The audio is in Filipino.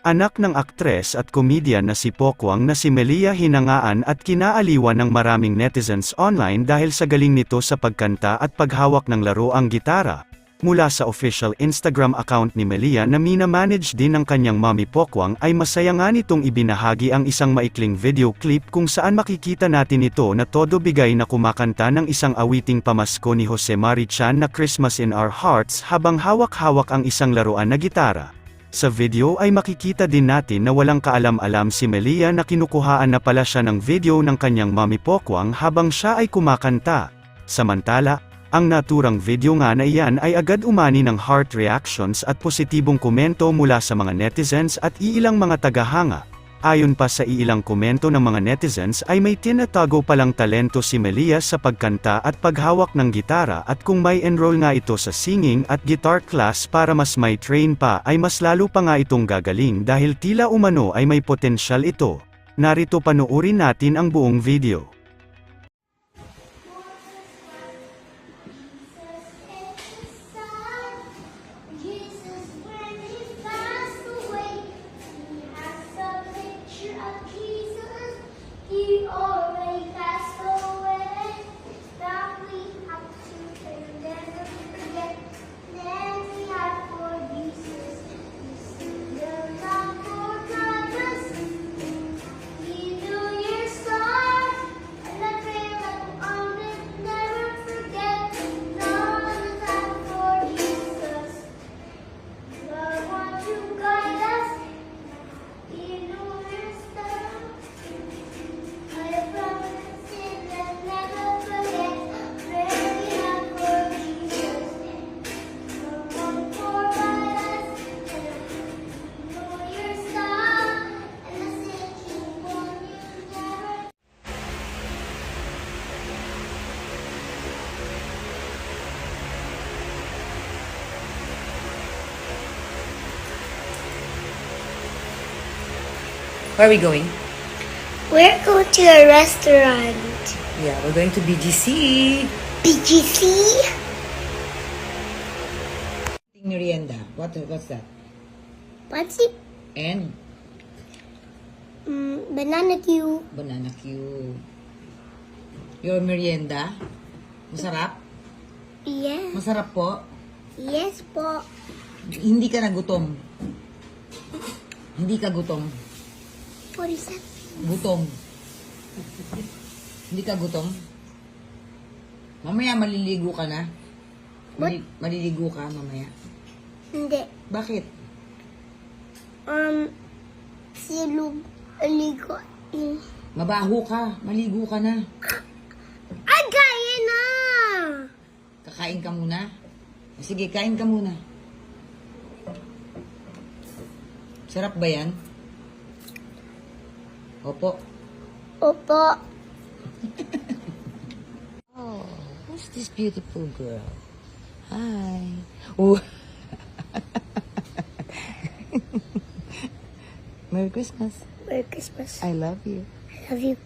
Anak ng aktres at komedyan na si Pokwang na si Melia hinangaan at kinaaliwan ng maraming netizens online dahil sa galing nito sa pagkanta at paghawak ng laro ang gitara. Mula sa official Instagram account ni Melia na minamanage din ng kanyang mommy Pokwang ay masaya nga nitong ibinahagi ang isang maikling video clip kung saan makikita natin ito na todo bigay na kumakanta ng isang awiting pamasko ni Jose Marichan na Christmas in Our Hearts habang hawak-hawak ang isang laruan na gitara. Sa video ay makikita din natin na walang kaalam-alam si Melia na kinukuhaan na pala siya ng video ng kanyang mommy Pokwang habang siya ay kumakanta. Samantala, ang naturang video nga na iyan ay agad umani ng heart reactions at positibong komento mula sa mga netizens at iilang mga tagahanga. Ayon pa sa iilang komento ng mga netizens ay may tinatago palang talento si Melia sa pagkanta at paghawak ng gitara at kung may enroll nga ito sa singing at guitar class para mas may train pa ay mas lalo pa nga itong gagaling dahil tila umano ay may potensyal ito. Narito panoorin natin ang buong video. Where are we going? We're going to a restaurant. Yeah, we're going to BGC. BGC? Merienda. What, what's that? What's it? And Mm, banana cue. banana Q. Your merienda? Masarap? Yes. Masarap po? Yes po. Hindi ka nagutom. Hindi ka gutom. What is that? Gutom. Hindi ka gutom? Mamaya maliligo ka na. Mali- maliligo ka mamaya. Hindi. Bakit? Um, silog, aligo. Mm. Mabaho ka. Maligo ka na. Ay, kaya na! Kakain ka muna. Sige, kain ka muna. Sarap ba yan? Opo. Opo. Oh, who's this beautiful girl? Hi. Oh. Merry Christmas. Merry Christmas. I love you. I love you.